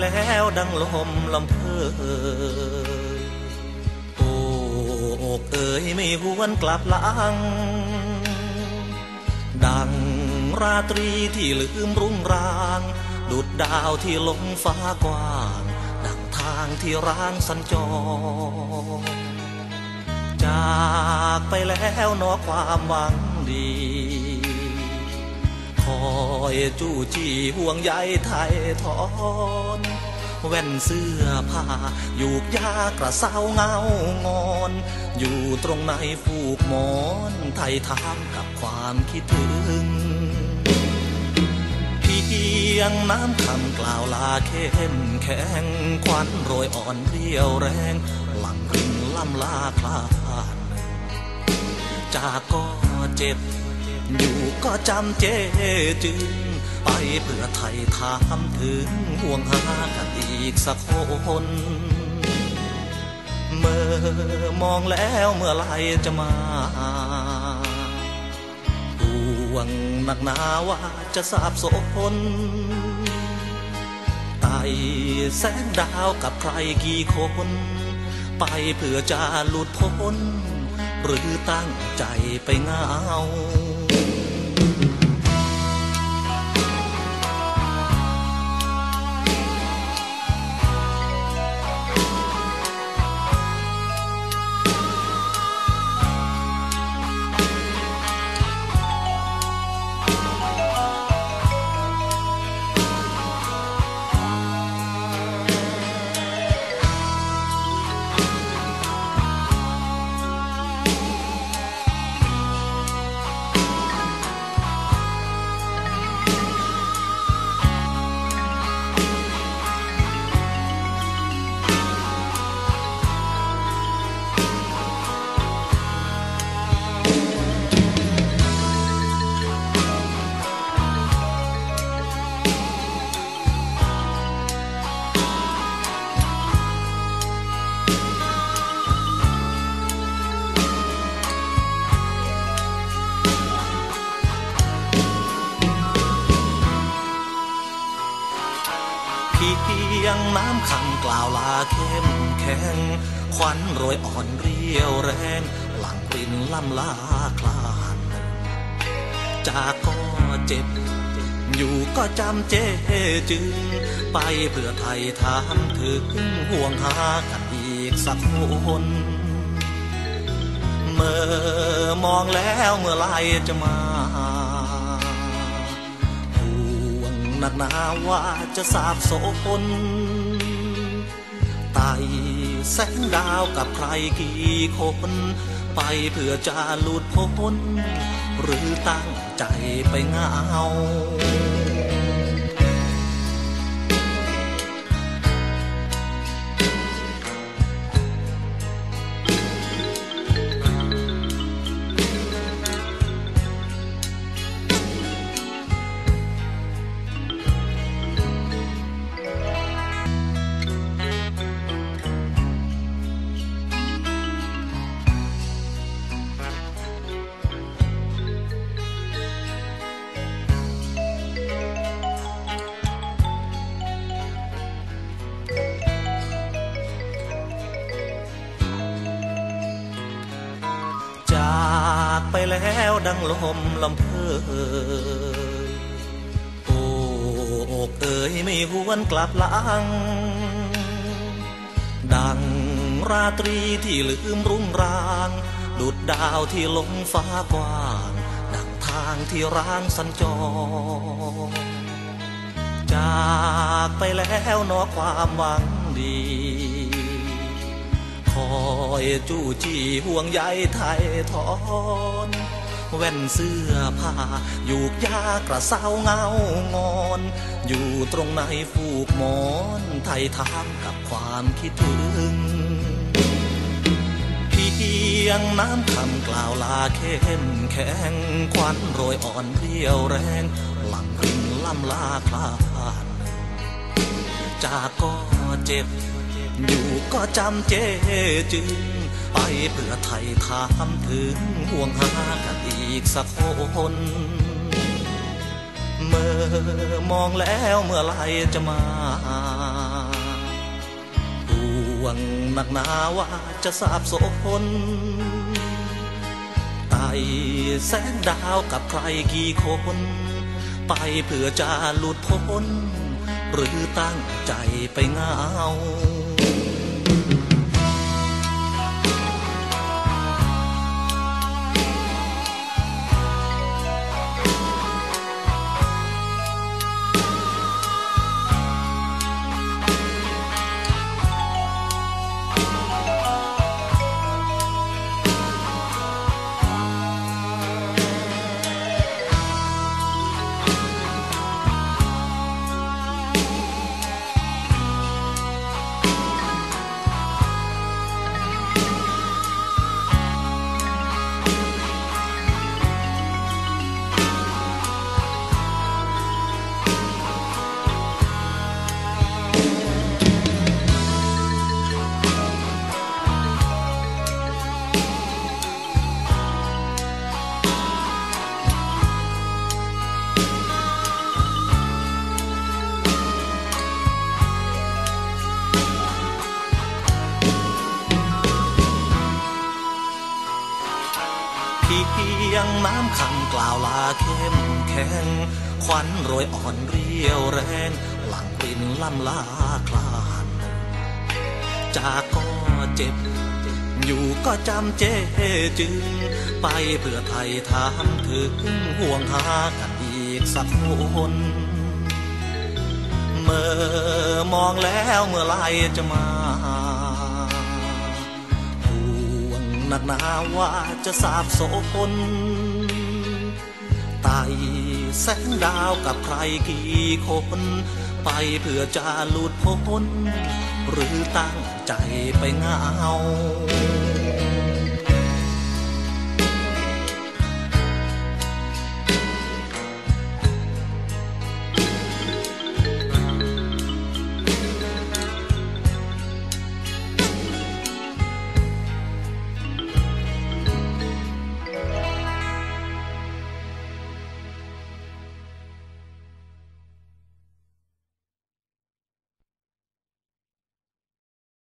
แล้วดังลมลำเพอโอ้อกเอ๋ยไม่หวนกลับหลัง ดังราตรีที่ลืมรุ่งราง ดุดดาวที่ลงฟ้ากว้าง ดังทางที่ร้างสัญจร จากไปแล้วนอความหวังดี อยจู้จี้ห่วงใยไทยทอนแว่นเสื้อผ้าอยู่ยากระเซ้าเงางอน อยู่ตรงในฟูกหมอนไทยทามกับความคิดถึงเพียงน้ำคำกล่าวลาเข้มแข็งควันโรยอ่อนเรียวแรง หลังรินล่ำลาคลานจากก็เจ็บ อยู่ก็จำเจจึง ไปเพื่อไทยถามถึงห่วงหากันอีกสักคนเมื่อมองแล้วเมื่อไรจะมาห่วงหนักหนาว่าจะสาบสนไต่แสงดาวกับใครกี่คน ไปเพื่อจะหลุดพ้น หรือตั้งใจไปเหงา น้ำคำกล่าวลาเข้มแข็งควันโรยอ่อนเรียวแรง หลังปรินล่ำลาคลานจากก็เจ็บ อยู่ก็จำเจจึง ไปเพื่อไทยถามถึงห่วงหากันอีกสักคนเมื่อมองแล้วเมื่อไรจะมาห่วงหนักหนาว่าจะสาบโสน แสงดาวกับใครกี่คน ไปเพื่อจะหลุดพ้น หรือตั้งใจไปเหงา ไปแล้วดังลมลำเพอโอ้อกเอ๋ยไม่หวนกลับหลัง ดังราตรีที่ลืมรุ่งราง ดุดดาวที่ลงฟ้ากว้าง ดังทางที่ร้างสัญจร จากไปแล้วนอความหวังดี อยจู้จี้ห่วงใยไทยทอนแว่นเสื้อผ้าอยู่ยากระเซ้าเงางอน อยู่ตรงในฟูกหมอน ไทยทามกับความคิดถึงเพียงน้ำคำกล่าวลาเข้มแข็ง ควันโรยอ่อนเรียวแรงหลังรินล่ำลาคลานจากก็เจ็บ อยู่ก็จำเจจึง ไปเพื่อไทยถามถึงห่วงหากันอีกสักคนเมื่อมองแล้วเมื่อไรจะมาห่วงหนักหนาว่าจะสาบโสนไต่แสงดาวกับใครกี่คน ไปเพื่อจะหลุดพ้น หรือตั้งใจไปเหงา เพียงน้ำคำกล่าวลาเข้มแข็งควันโรยอ่อนเรียวแรง หลังกลิ่นล่ำลาคลาน จากก็เจ็บ อยู่ก็จำเจจึง ไปเพื่อไทยถามถึงห่วงหากันอีกสักคนเมื่อมองแล้วเมื่อไรจะมา หนักหนาว่าจะสาบโสคนไต่แสงดาวกับใครกี่คน ไปเพื่อจะหลุดพ้น หรือตั้งใจไปเหงา